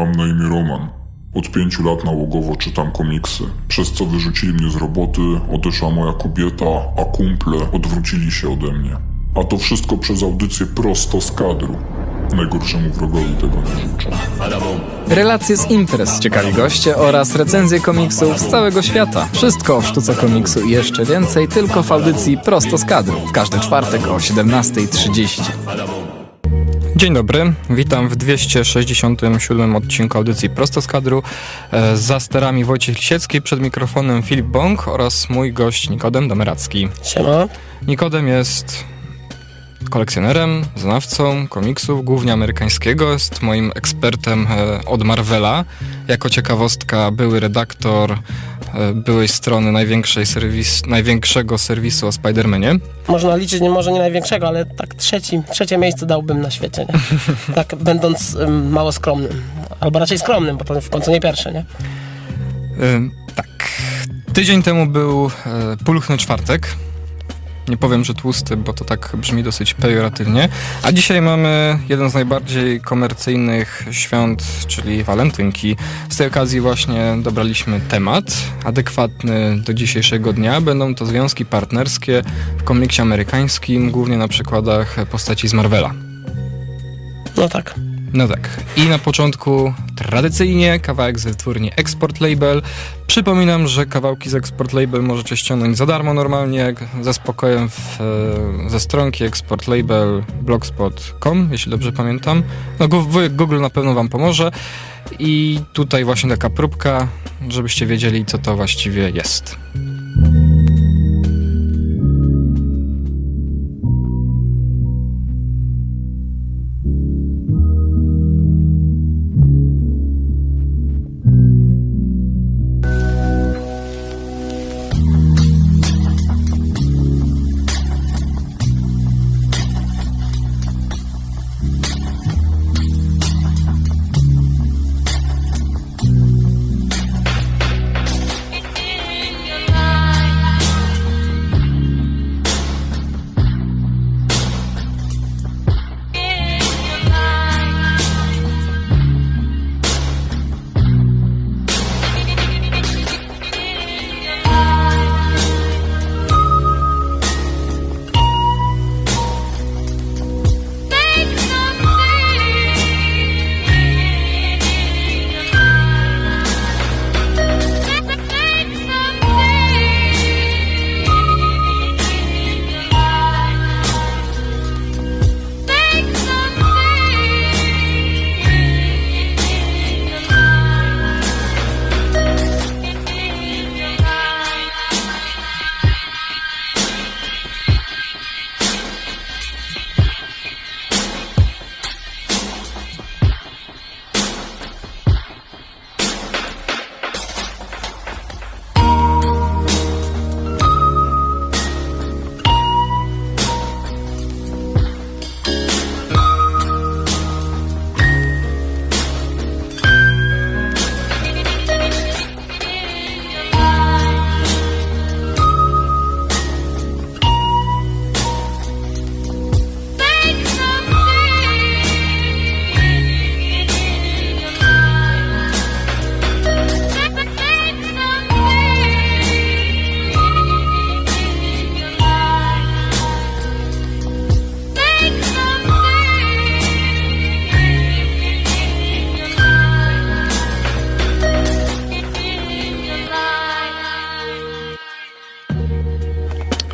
Mam na imię Roman. Od pięciu lat nałogowo czytam komiksy, przez co wyrzucili mnie z roboty, odeszła moja kobieta, a kumple odwrócili się ode mnie. A to wszystko przez audycję prosto z kadru. Najgorszemu wrogowi tego nie życzę. Relacje z imprez, ciekawi goście oraz recenzje komiksów z całego świata. Wszystko o sztuce komiksu i jeszcze więcej tylko w audycji Prosto z kadru. W każdy czwartek o 17.30. Dzień dobry, witam w 267 odcinku audycji Prosto z kadru. E, Za sterami Wojciech Lisiecki, przed mikrofonem Filip Bąk oraz mój gość Nikodem Domeracki. Siema. Nikodem jest kolekcjonerem, znawcą komiksów, głównie amerykańskiego. Jest moim ekspertem e, od Marvela. Jako ciekawostka były redaktor byłej strony największej serwis, największego serwisu o Spider-Manie. Można liczyć, nie może nie największego, ale tak trzeci, trzecie miejsce dałbym na świecie, nie? Tak będąc mało skromnym. Albo raczej skromnym, bo to w końcu nie pierwsze, nie? Ym, tak. Tydzień temu był e, pulchny czwartek. Nie powiem, że tłusty, bo to tak brzmi dosyć pejoratywnie. A dzisiaj mamy jeden z najbardziej komercyjnych świąt, czyli walentynki. Z tej okazji właśnie dobraliśmy temat adekwatny do dzisiejszego dnia. Będą to związki partnerskie w komiksie amerykańskim, głównie na przykładach postaci z Marvela. No tak. No tak. I na początku tradycyjnie kawałek ze wytwórni Export Label. Przypominam, że kawałki z Export Label możecie ściągnąć za darmo normalnie, ze spokojem w, e, ze stronki exportlabel.blogspot.com, jeśli dobrze pamiętam. No Google na pewno wam pomoże. I tutaj właśnie taka próbka, żebyście wiedzieli, co to właściwie jest.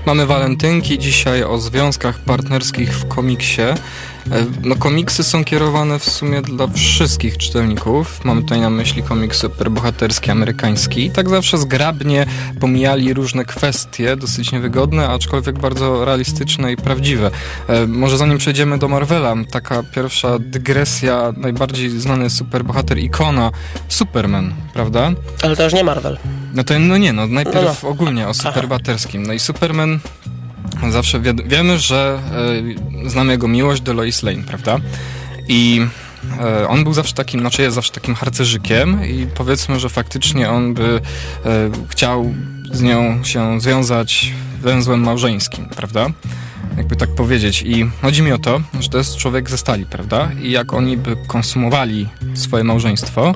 Mamy walentynki dzisiaj o związkach partnerskich w komiksie. E, No komiksy są kierowane w sumie dla wszystkich czytelników. Mamy tutaj na myśli komiks superbohaterski amerykański. I tak zawsze zgrabnie pomijali różne kwestie, dosyć niewygodne, aczkolwiek bardzo realistyczne i prawdziwe. E, Może zanim przejdziemy do Marvela, taka pierwsza dygresja, najbardziej znany superbohater ikona, Superman, prawda? Ale to już nie Marvel. No to no nie, no najpierw No, ogólnie o superbohaterskim. No i Superman zawsze wie, wiemy, że e, znamy jego miłość do Lois Lane, prawda? I e, on był zawsze takim, znaczy jest zawsze takim harcerzykiem i powiedzmy, że faktycznie on by e, chciał z nią się związać węzłem małżeńskim, prawda? Jakby tak powiedzieć. I chodzi mi o to, że to jest człowiek ze stali, prawda? I jak oni by konsumowali swoje małżeństwo,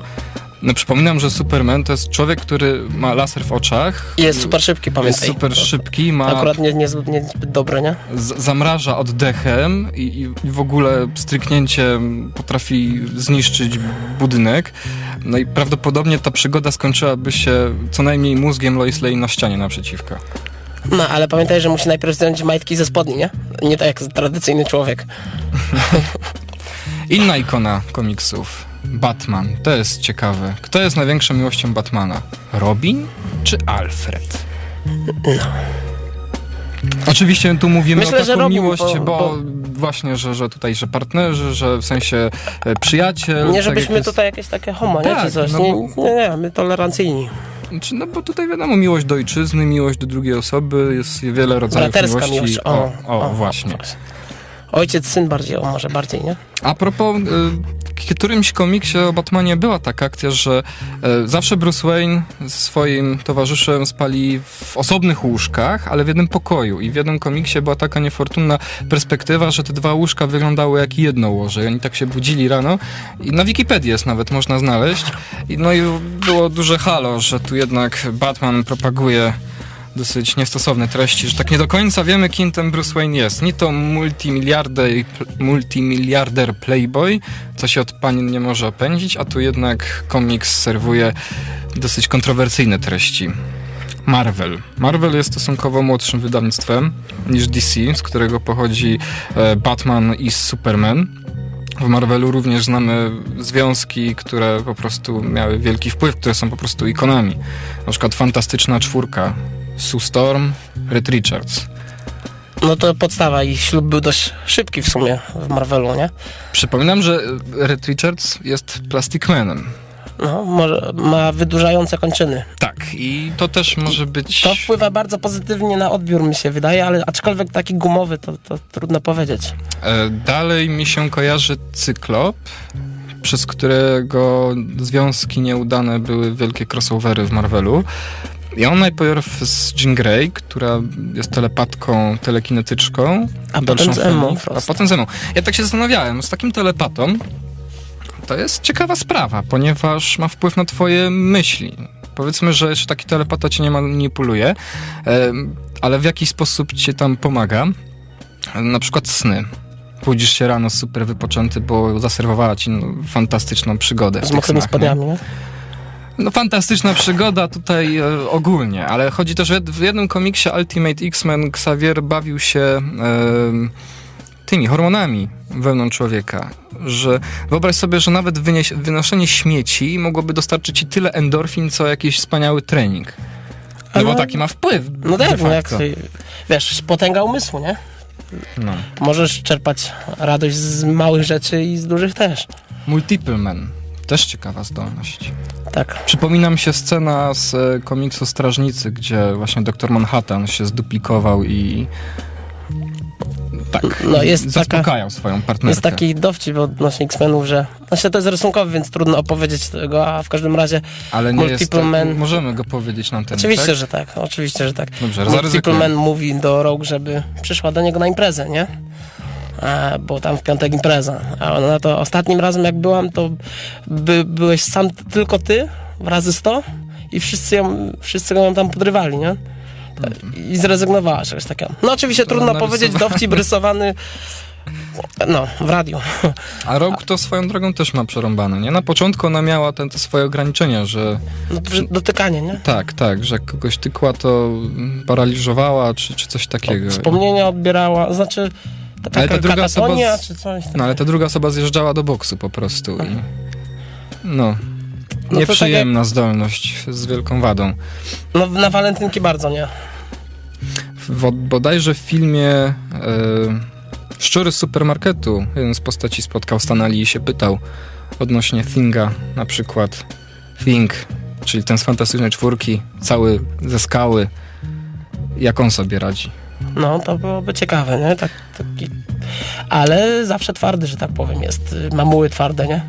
no przypominam, że Superman to jest człowiek, który ma laser w oczach. I jest super szybki, Jest pamiętaj. super szybki, ma Akurat nie, nie, nie zbyt dobre, nie? zamraża oddechem i, i w ogóle stryknięciem potrafi zniszczyć budynek. No i prawdopodobnie ta przygoda skończyłaby się co najmniej mózgiem Lois Lane na ścianie naprzeciwko. No, ale pamiętaj, że musi najpierw zdjąć majtki ze spodni, nie? Nie tak jak tradycyjny człowiek. Inna ikona komiksów. Batman. To jest ciekawe. Kto jest największą miłością Batmana? Robin czy Alfred? Oczywiście tu mówimy Myślę, o taką Robin, miłość, bo, bo- właśnie, że, że tutaj, że partnerzy, że w sensie e, przyjaciel. Nie tak żebyśmy jest- tutaj jakieś takie homo, nie? Tak, Czy coś. no Nie, bo- nie, nie, my tolerancyjni. Znaczy, no bo tutaj wiadomo, miłość do ojczyzny, miłość do drugiej osoby, jest wiele rodzajów Braterska miłości. miłość. O, o, właśnie. Ojciec, syn bardziej, o może bardziej, nie? A propos, y, w którymś komiksie o Batmanie była taka akcja, że y, zawsze Bruce Wayne swoim towarzyszem spali w osobnych łóżkach, ale w jednym pokoju. I w jednym komiksie była taka niefortunna perspektywa, że te dwa łóżka wyglądały jak jedno łoże. I oni tak się budzili rano. I na Wikipedii jest nawet, można znaleźć. I, no i było duże halo, że tu jednak Batman propaguje dosyć niestosowne treści, że tak nie do końca wiemy, kim ten Bruce Wayne jest. Ni to multimiliarder, multimiliarder playboy, co się od panien nie może opędzić, a tu jednak komiks serwuje dosyć kontrowersyjne treści. Marvel. Marvel jest stosunkowo młodszym wydawnictwem niż DC, z którego pochodzi e, Batman i Superman. W Marvelu również znamy związki, które po prostu miały wielki wpływ, które są po prostu ikonami. Na przykład Fantastyczna Czwórka, Sue Storm, Red Richards. No to podstawa i ślub był dość szybki w sumie w Marvelu, nie? Przypominam, że Red Richards jest Plastic Manem. No, może ma wydłużające kończyny. Tak, i to też może być... To wpływa bardzo pozytywnie na odbiór, mi się wydaje, ale aczkolwiek taki gumowy, to, to trudno powiedzieć. E, Dalej mi się kojarzy Cyklop, przez którego związki nieudane były wielkie crossovery w Marvelu. I on najpierw z Jean Grey, która jest telepatką, telekinetyczką. A potem z Emmą. A potem z Emmą. Ja tak się zastanawiałem, z takim telepatą to jest ciekawa sprawa, ponieważ ma wpływ na twoje myśli. Powiedzmy, że jeszcze taki telepata cię nie manipuluje, ale w jakiś sposób ci tam pomaga. Na przykład sny. Budzisz się rano super wypoczęty, bo zaserwowała ci no, fantastyczną przygodę. Z mokrymi snach, nie? No fantastyczna przygoda tutaj e, ogólnie, ale chodzi też, że w jednym komiksie Ultimate X-Men Xavier bawił się e, tymi hormonami wewnątrz człowieka, że wyobraź sobie, że nawet wynieś, wynoszenie śmieci mogłoby dostarczyć ci tyle endorfin, co jakiś wspaniały trening. No bo taki ma wpływ. No tak, no jak, wiesz, potęga umysłu, nie? No. Możesz czerpać radość z małych rzeczy i z dużych też. Multiple Man. Też ciekawa zdolność. Tak. Przypomina mi się scena z e, komiksu Strażnicy, gdzie właśnie doktor Manhattan się zduplikował i tak, No, jest taka- zaspokajał swoją partnerkę. Jest taki dowcip odnośnie X-Menów, że... Znaczy to jest rysunkowy, więc trudno opowiedzieć tego, a w każdym razie Ale nie jest, Multiple Man- możemy go powiedzieć na ten Oczywiście, tak? że tak, oczywiście, że tak. Dobrze, Multiple. Man mówi do Rogue, żeby przyszła do niego na imprezę, nie? A, bo tam w piątek impreza. A ona to ostatnim razem jak byłam, to by, byłeś sam tylko ty, razy 100 i wszyscy ją, wszyscy ją tam podrywali, nie? I zrezygnowała z czegoś takiego. No oczywiście trudno narysowany. powiedzieć, dowcip rysowany no, w radiu. A Rogue to swoją drogą też ma przerąbane, nie? Na początku ona miała ten, te swoje ograniczenia, że No, że dotykanie, nie? tak, tak, że jak kogoś tykła, to paraliżowała, czy, czy coś takiego. Wspomnienia odbierała, znaczy taka Ale ta druga osoba z- czy coś No ale ta druga osoba zjeżdżała do boksu po prostu i... No, to nieprzyjemna zdolność z wielką wadą. No na walentynki bardzo, nie? W, bodajże w filmie e, Szczury z supermarketu jeden z postaci spotkał Stanley i się pytał odnośnie Thinga na przykład. Thing, czyli ten z fantastycznej czwórki, cały ze skały. Jak on sobie radzi? No, to byłoby ciekawe, nie? Tak, taki... Ale zawsze twardy, że tak powiem, jest. Mamuły twarde, nie?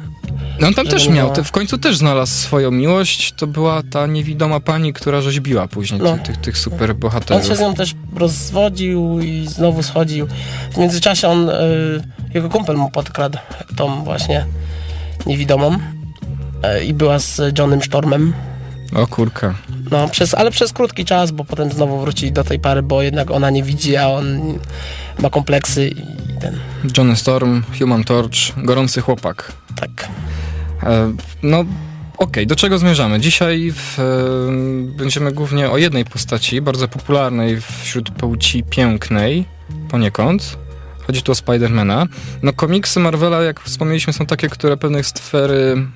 No on tam Żeby też miał, było- te, w końcu też znalazł swoją miłość. To była ta niewidoma pani, która rzeźbiła później No. tych, tych, tych super On bohaterów. się z nią też rozwodził i znowu schodził. W międzyczasie on, y, jego kumpel mu podkradł tą właśnie niewidomą y, i była z Johnem Stormem. O kurka. No, przez, ale przez krótki czas, bo potem znowu wrócili do tej pary, bo jednak ona nie widzi, a on ma kompleksy i ten, Johnny Storm, Human Torch, gorący chłopak. tak. E, No, okej, do czego zmierzamy? Dzisiaj w, e, będziemy głównie o jednej postaci, bardzo popularnej wśród płci pięknej, poniekąd. Chodzi tu o Spidermana. No, komiksy Marvela, jak wspomnieliśmy, są takie, które pewnych sfery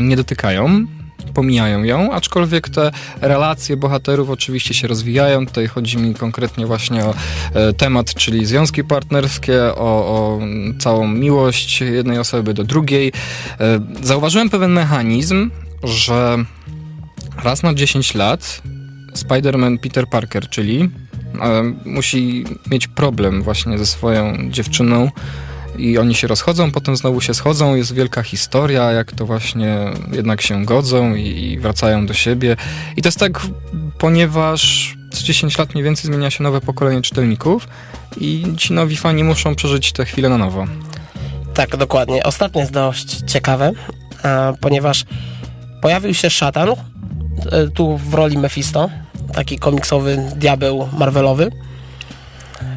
nie dotykają, pomijają ją, aczkolwiek te relacje bohaterów oczywiście się rozwijają. Tutaj chodzi mi konkretnie właśnie o e, temat, czyli związki partnerskie, o, o całą miłość jednej osoby do drugiej. E, Zauważyłem pewien mechanizm, że raz na 10 lat Spider-Man Peter Parker, czyli e, musi mieć problem właśnie ze swoją dziewczyną i oni się rozchodzą, potem znowu się schodzą, jest wielka historia, jak to właśnie jednak się godzą i, wracają do siebie. I to jest tak, ponieważ co 10 lat mniej więcej zmienia się nowe pokolenie czytelników i ci nowi fani muszą przeżyć te chwile na nowo. Tak, dokładnie. Ostatnie jest dość ciekawe, ponieważ pojawił się szatan, e, tu w roli Mephisto, taki komiksowy diabeł Marvelowy.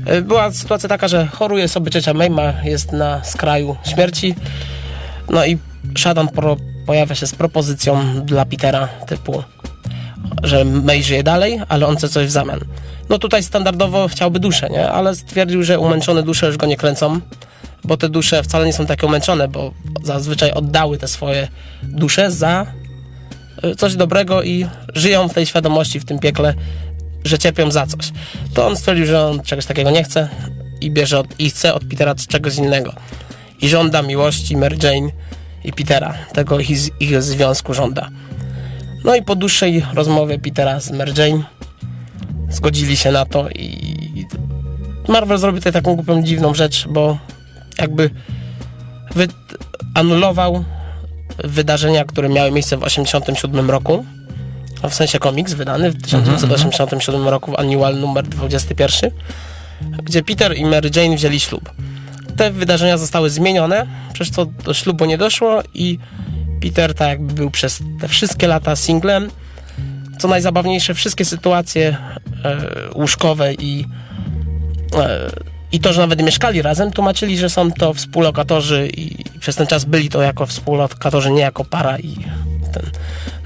E, Była sytuacja taka, że choruje sobie ciocia May, ma, jest na skraju śmierci, no i szatan pro, pojawia się z propozycją dla Petera, typu, że May żyje dalej, ale on chce coś w zamian. No tutaj standardowo chciałby duszę, nie? Ale stwierdził, że umęczone dusze już go nie kręcą, bo te dusze wcale nie są takie umęczone, bo zazwyczaj oddały te swoje dusze za y, coś dobrego i żyją w tej świadomości, w tym piekle, że cierpią za coś. To on stwierdził, że on czegoś takiego nie chce i bierze od, i chce od Petera czegoś innego. I żąda miłości Mary Jane i Petera. Tego ich, ich związku żąda. No i po dłuższej rozmowie Petera z Mary Jane zgodzili się na to i Marvel zrobił tutaj taką głupią, dziwną rzecz, bo jakby wy- anulował wydarzenia, które miały miejsce w 1987 roku, w sensie komiks wydany w 1987 roku, annual numer 21, gdzie Peter i Mary Jane wzięli ślub. Te wydarzenia zostały zmienione, przez co do ślubu nie doszło i Peter tak jakby był przez te wszystkie lata singlem. Co najzabawniejsze, wszystkie sytuacje e, łóżkowe i e, i to, że nawet mieszkali razem, tłumaczyli, że są to współlokatorzy i przez ten czas byli to jako współlokatorzy, nie jako para i ten,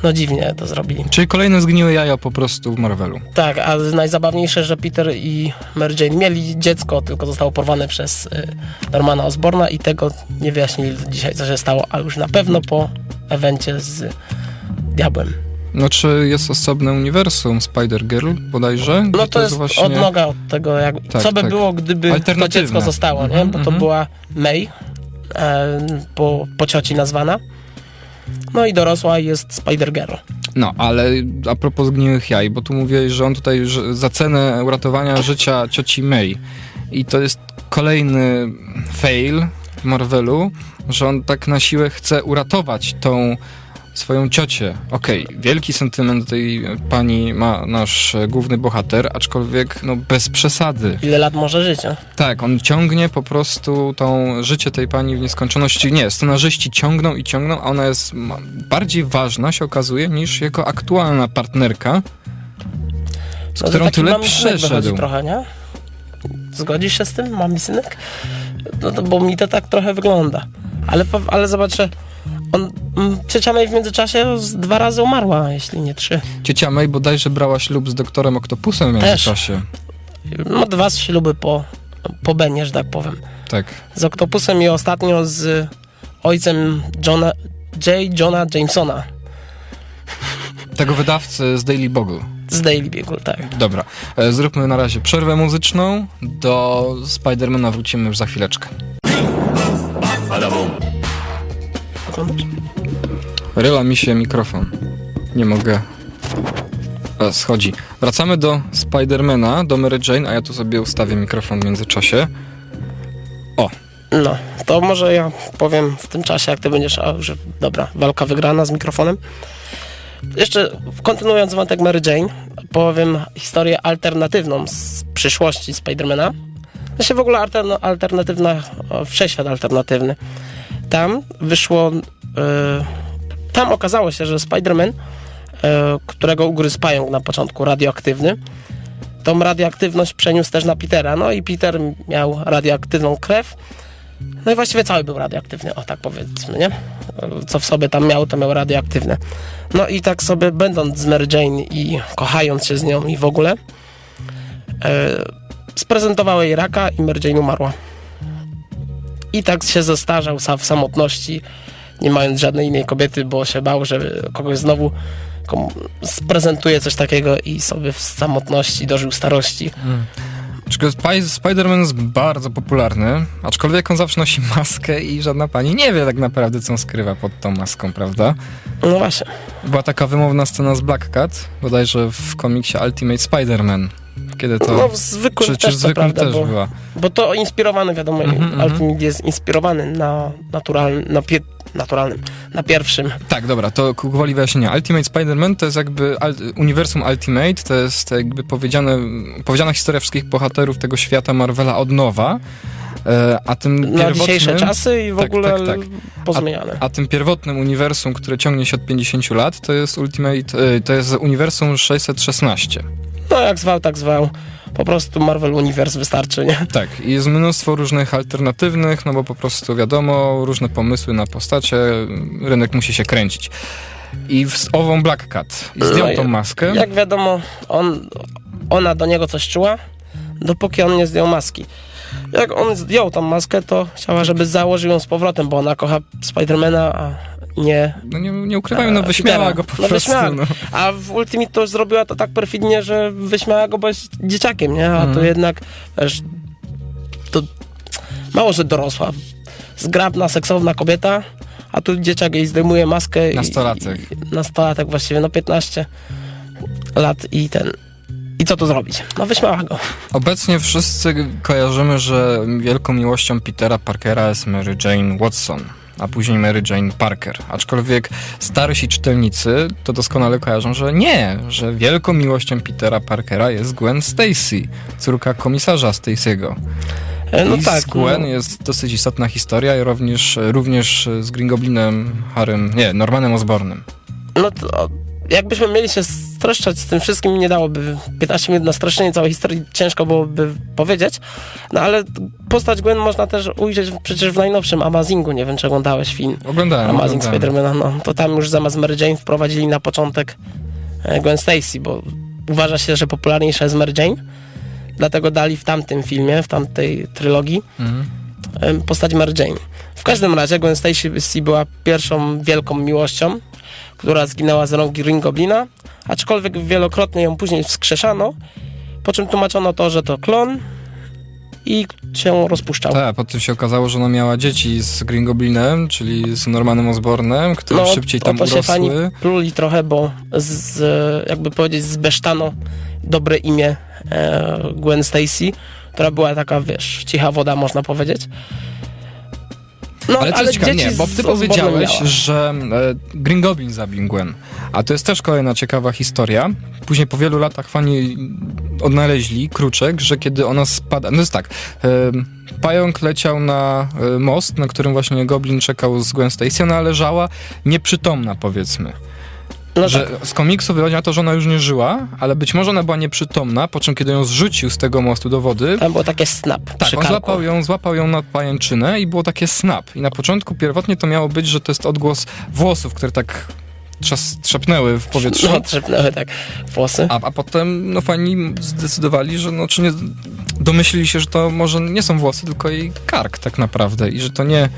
no dziwnie to zrobili. Czyli kolejne zgniłe jaja po prostu w Marvelu. Tak, a najzabawniejsze, że Peter i Mary Jane mieli dziecko, tylko zostało porwane przez y, Normana Osborna i tego nie wyjaśnili dzisiaj, co się stało, a już na pewno po evencie z Diabłem. No czy jest osobne uniwersum Spider-Girl bodajże? No Gdzie to jest odnoga od tego, jak, Tak, co by tak. było, gdyby to dziecko zostało, nie? Bo to mhm. była May, e, po, po cioci nazwana. No i dorosła jest Spider-Girl. No, ale a propos zgniłych jaj, bo tu mówiłeś, że on tutaj za cenę uratowania życia cioci May. I to jest kolejny fail Marvelu, że on tak na siłę chce uratować tą swoją ciocię. Okej, wielki sentyment do tej pani ma nasz e, główny bohater, aczkolwiek no bez przesady. Ile lat może żyć, nie? Tak, on ciągnie po prostu tą życie tej pani w nieskończoności. Nie, scenarzyści ciągną i ciągną, a ona jest bardziej ważna, się okazuje, niż jego aktualna partnerka, z No którą tyle przeszedł. trochę, nie? Zgodzisz się z tym, mamy synek? No to, bo mi to tak trochę wygląda. Ale, ale zobaczę, on, mm, ciocia May w międzyczasie z dwa razy umarła, jeśli nie trzy. Ciocia May bodajże brała ślub z doktorem Oktopusem w Też. międzyczasie. No dwa śluby po, po Benie, że tak powiem. Tak. Z Oktopusem i ostatnio z ojcem Johna, J. Johna Jamesona Tego wydawcy z Daily Bogle. z Daily Beagle, tak. Dobra, e, zróbmy na razie przerwę muzyczną. Do Spidermana wrócimy już za chwileczkę. Oglądasz? Ryla mi się mikrofon. Nie mogę. A, schodzi. Wracamy do Spidermana, do Mary Jane, a ja tu sobie ustawię mikrofon w międzyczasie. No, To może ja powiem w tym czasie, jak ty będziesz, a że dobra, walka wygrana z mikrofonem. Jeszcze kontynuując wątek Mary Jane, powiem historię alternatywną z przyszłości Spidermana. Znaczy w ogóle altern- alternatywna, o, wszechświat alternatywny. Tam wyszło, e, tam okazało się, że Spider-Man, e, którego ugryzł pająk na początku, radioaktywny, tą radioaktywność przeniósł też na Petera. No i Peter miał radioaktywną krew. No i właściwie cały był radioaktywny, o tak powiedzmy, nie? Co w sobie tam miał, to miał radioaktywne. No i tak sobie będąc z Mary Jane i kochając się z nią i w ogóle, e, sprezentowały jej raka i Mary Jane umarła. I tak się zestarzał sam w samotności, nie mając żadnej innej kobiety, bo się bał, że kogoś znowu sprezentuje coś takiego i sobie w samotności dożył starości. Spy- Spider-Man jest bardzo popularny, aczkolwiek on zawsze nosi maskę i żadna pani nie wie tak naprawdę, co on skrywa pod tą maską, prawda? No właśnie. Była taka wymowna scena z Black Cat, bodajże w komiksie Ultimate Spider-Man. Kiedy to... No w zwykłym czy, też, czy zwykłym prawda, też bo, była? bo to inspirowany, wiadomo, Mhm, Ultimate jest inspirowany na naturalnym, na pie, naturalnym, na pierwszym. Tak, dobra, to gwoli wyjaśnienia. Ultimate Spider-Man to jest jakby uniwersum Ultimate, to jest jakby powiedziane, powiedziana historia wszystkich bohaterów tego świata Marvela od nowa, e, a tym Na dzisiejsze czasy i w tak, ogóle tak, tak. pozmieniane. A tym pierwotnym uniwersum, które ciągnie się od 50 lat, to jest Ultimate, e, to jest uniwersum 616. No jak zwał, tak zwał. Po prostu Marvel Universe wystarczy, nie? Tak, i jest mnóstwo różnych alternatywnych, no bo po prostu wiadomo, różne pomysły na postacie, rynek musi się kręcić. I w, z ową Black Cat i zdjął No tą maskę. Jak wiadomo, on, ona do niego coś czuła, dopóki on nie zdjął maski. Jak on zdjął tą maskę, to chciała, żeby założył ją z powrotem, bo ona kocha Spidermana, a nie... No nie, nie ukrywają, no a, wyśmiała go po no, prostu. No. A w Ultimate to zrobiła to tak perfidnie, że wyśmiała go, bo jest dzieciakiem, nie? A tu Mhm. jednak, wiesz, to mało, że dorosła, zgrabna, seksowna kobieta, a tu dzieciak jej zdejmuje maskę. i- Nastolatek. I, nastolatek właściwie, no 15 lat i ten... I co tu zrobić? No wyśmiała go. Obecnie wszyscy kojarzymy, że wielką miłością Petera Parkera jest Mary Jane Watson, a później Mary Jane Parker. Aczkolwiek starsi czytelnicy to doskonale kojarzą, że nie, że wielką miłością Petera Parkera jest Gwen Stacy, córka komisarza Stacy'ego. E, No I tak. z Gwen no, jest dosyć istotna historia i również, również z Green Goblinem Harrym, nie, Normanem Osbornem. no to, jakbyśmy mieli się streszczać z tym wszystkim, nie dałoby 15 minut na streszczenie całej historii, ciężko byłoby powiedzieć. No ale postać Gwen można też ujrzeć przecież w najnowszym Amazingu, nie wiem czy oglądałeś film. Oglądałem, Amazing. Spider-Mana, no to tam już zamiast Mary Jane wprowadzili na początek e, Gwen Stacy, bo uważa się, że popularniejsza jest Mary Jane, dlatego dali w tamtym filmie, w tamtej trylogii Mhm. postać Mary Jane. W każdym razie Gwen Stacy była pierwszą wielką miłością, która zginęła z rąk Green Goblina, aczkolwiek wielokrotnie ją później wskrzeszano, po czym tłumaczono to, że to klon i się rozpuszczał. Tak, potem się okazało, że ona miała dzieci z Green Goblinem, czyli z Normanem Osbornem, które szybciej tam No, to się fani urosły. pluli trochę, bo z, jakby powiedzieć zbesztano dobre imię e, Gwen Stacy, która była taka, wiesz, cicha woda, można powiedzieć. No, Ale jest ciekawe, nie, bo ty powiedziałeś, że e, Green Goblin zabił Gwen. A to jest też kolejna ciekawa historia. Później po wielu latach fani odnaleźli kruczek, że kiedy ona spada... No jest tak, e, pająk leciał na e, most, na którym właśnie Goblin czekał z Gwen Stacy, ona leżała nieprzytomna powiedzmy. No że tak, z komiksu wychodzi na to, że ona już nie żyła, ale być może ona była nieprzytomna, po czym kiedy ją zrzucił z tego mostu do wody, tam było takie snap tak, on złapał ją, złapał ją na pajęczynę i było takie snap. I na początku pierwotnie to miało być, że to jest odgłos włosów, które tak trzas, trzepnęły w powietrzu. No, trzepnęły tak włosy. A, a potem no fani zdecydowali, że no czy nie domyślili się, że to może nie są włosy, tylko jej kark tak naprawdę i że to nie,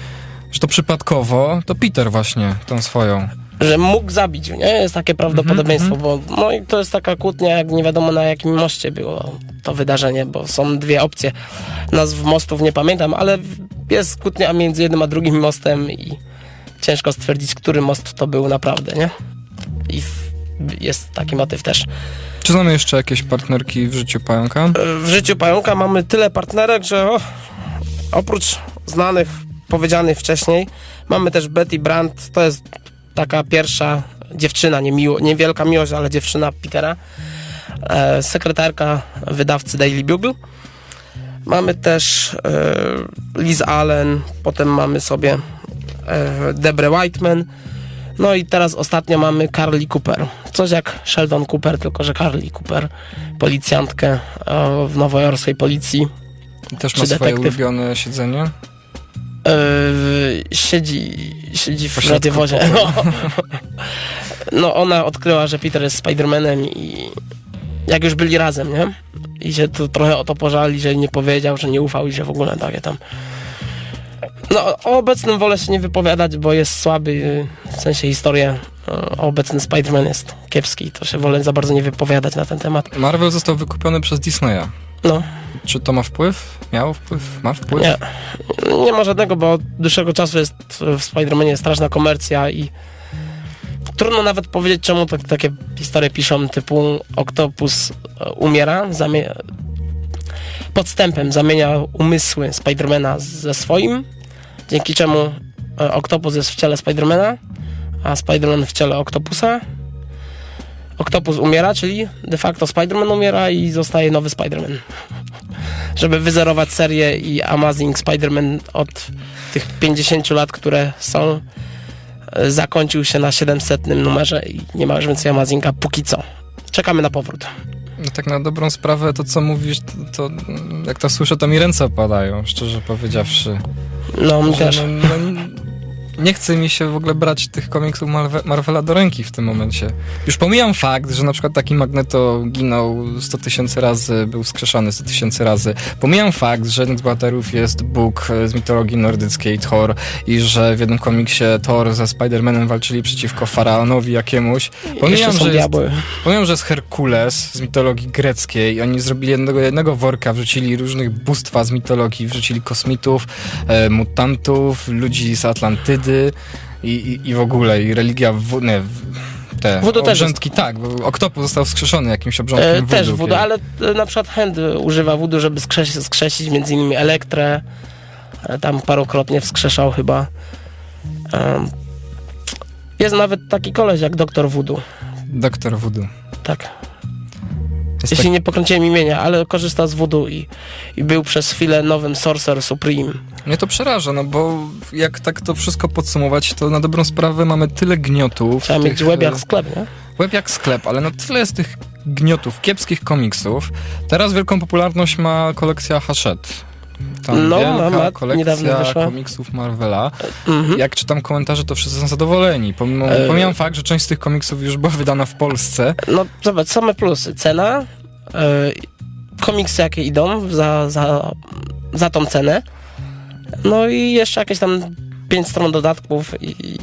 że to przypadkowo to Peter właśnie tą swoją. Że mógł zabić, nie? Jest takie prawdopodobieństwo, Mhm, bo no i to jest taka kłótnia, jak nie wiadomo na jakim moście było to wydarzenie, bo są dwie opcje. Nazw mostów nie pamiętam, ale jest kłótnia między jednym a drugim mostem i ciężko stwierdzić, który most to był naprawdę, nie? I jest taki motyw też. Czy znamy jeszcze jakieś partnerki w życiu pająka? W życiu Pająka mamy tyle partnerek, że o, oprócz znanych powiedzianych wcześniej. Mamy też Betty Brandt, to jest taka pierwsza dziewczyna, nie miło, niewielka miłość, ale dziewczyna Petera, e, sekretarka wydawcy Daily Bugle. Mamy też e, Liz Allen, potem mamy sobie e, Debre Whiteman, no i teraz ostatnio mamy Carly Cooper. Coś jak Sheldon Cooper, tylko że Carly Cooper, policjantkę e, w nowojorskiej policji. Też Czy ma swoje detektyw? ulubione siedzenie. E, siedzi, siedzi w radiowozie. No. no ona odkryła, że Peter jest Spidermanem i jak już byli razem, nie? I się tu trochę o to pożali, że nie powiedział, że nie ufał i że w ogóle takie tam. No, o obecnym wolę się nie wypowiadać, bo jest słaby, w sensie historię. O obecny Spider-Man jest kiepski, to się wolę za bardzo nie wypowiadać na ten temat. Marvel został wykupiony przez Disneya. No, Czy to ma wpływ? Miało wpływ? Ma wpływ? nie. Nie ma żadnego, bo od dłuższego czasu jest w Spider-Manie straszna komercja i trudno nawet powiedzieć, czemu tak, takie historie piszą, typu Octopus e, umiera, zamie- podstępem zamienia umysły Spidermana ze swoim, dzięki czemu e, Octopus jest w ciele Spidermana, a Spiderman w ciele Octopusa. Octopus umiera, czyli de facto Spiderman umiera i zostaje nowy Spiderman. Żeby wyzerować serię i Amazing Spider-Man od tych 50 lat, które są, e, zakończył się na 700 numerze i nie ma już więcej Amazinga póki co. Czekamy na powrót. No tak na dobrą sprawę to co mówisz, to, to jak to słyszę, to mi ręce opadają, szczerze powiedziawszy. No, mi też. No, no, nie chce mi się w ogóle brać tych komiksów Marve- Marvela do ręki w tym momencie. Już pomijam fakt, że na przykład taki Magneto ginął 100 tysięcy razy, był wskrzeszany 100 tysięcy razy. Pomijam fakt, że jednym z bohaterów jest Bóg z mitologii nordyckiej, Thor, i że w jednym komiksie Thor ze Spider-Manem walczyli przeciwko faraonowi jakiemuś. Pomijam, że jest. Powiem, że jest Herkules z mitologii greckiej i oni zrobili jednego, jednego worka, wrzucili różnych bóstwa z mitologii, wrzucili kosmitów, e, mutantów, ludzi z Atlantydy i, i, i w ogóle, i religia, w, nie, te Voodoo tak, bo Oktopus został wskrzeszony jakimś obrządkiem E, też voodoo ale e, na przykład Hand używa wudu, żeby skrzesić, skrzesić między innymi Elektrę. E, Tam parokrotnie wskrzeszał chyba. Jest nawet taki koleś jak doktor Voodoo. Doktor Voodoo. Tak. Jest Jeśli tak, nie pokręciłem imienia, ale korzysta z Voodoo i, i był przez chwilę nowym Sorcerer Supreme. Mnie to przeraża, no bo jak tak to wszystko podsumować, to na dobrą sprawę mamy tyle gniotów. Trzeba tych, mieć łeb jak e, sklep, nie? Web jak sklep, ale no tyle jest tych gniotów, kiepskich komiksów. Teraz wielką popularność ma kolekcja Hachette. Tam No, wielka ma, kolekcja komiksów Marvela. Mhm. Jak czytam komentarze, to wszyscy są zadowoleni. Pomimo, E. pomijam fakt, że część z tych komiksów już była wydana w Polsce. No zobacz, same plusy. Cena, e, komiksy jakie idą za, za, za tą cenę, no i jeszcze jakieś tam 5 stron dodatków i,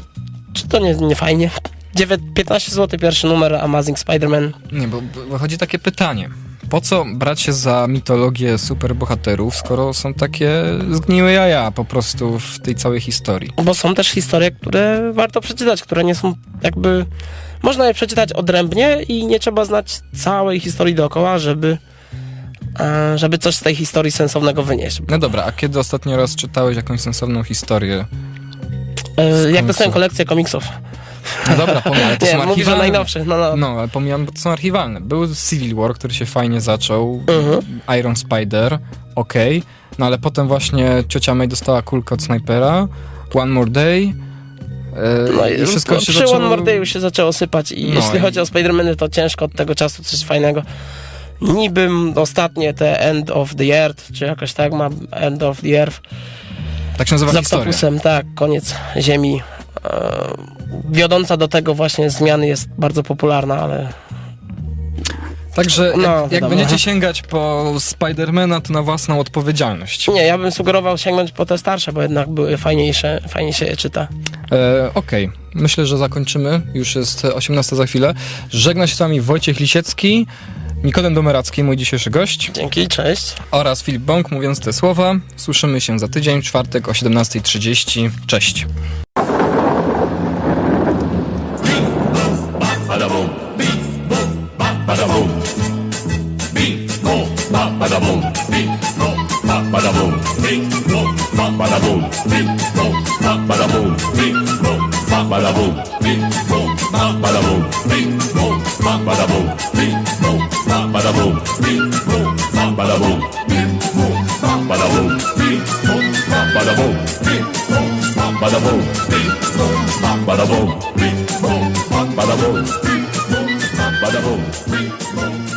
czy to nie, nie fajnie? 9, 15 zł pierwszy numer Amazing Spider-Man. Nie, bo bo wychodzi takie pytanie. Po co brać się za mitologię superbohaterów, skoro są takie zgniłe jaja po prostu w tej całej historii? Bo są też historie, które warto przeczytać, które nie są jakby... Można je przeczytać odrębnie i nie trzeba znać całej historii dookoła, żeby, e, żeby coś z tej historii sensownego wynieść. No dobra, a kiedy ostatnio raz czytałeś jakąś sensowną historię? E, jak dostałem kolekcję komiksów. No dobra, pomijam, to Nie, są archiwalne. najnowszych, no no. No, ale pomijam, bo to są archiwalne. Był Civil War, który się fajnie zaczął, Mhm. Iron Spider, okej, no ale potem właśnie ciocia May dostała kulkę od snajpera, One More Day e, No i wszystko się przy zaczęło... One More Day się zaczęło sypać i No jeśli i- chodzi o Spider-Many, to ciężko od tego czasu coś fajnego. Niby ostatnie te End of the Earth, czy jakoś tak ma End of the Earth, Tak się nazywa z historia. Tak, koniec Ziemi. Wiodąca do tego właśnie zmiany jest bardzo popularna, ale Także jak, No, jak wiadomo. będziecie sięgać po Spidermana, to na własną odpowiedzialność. nie, ja bym sugerował sięgnąć po te starsze, bo jednak były fajniejsze, fajnie się je czyta. E, Okej, myślę, że zakończymy. Już jest 18 za chwilę. Żegna się z wami Wojciech Lisiecki, Nikodem Domeracki, mój dzisiejszy gość, Dzięki, cześć. oraz Filip Bąk, mówiąc te słowa. Słyszymy się za tydzień, czwartek o 17.30. Cześć. pá para bum, bim, bom, pá para bum, bim, bom, pá para bum, bim, bom, pá para bum, bim, bom, pá para bum, bim, bom, pá para bum, bim, bom, pá para bum, bim, bom, pá para bum, bim, bom, pá para bum, bim, bom, pá para bum, bim, bom, pá para bum, bim, bom, pá para bum, bim, bom, pá para bum, bim, bom.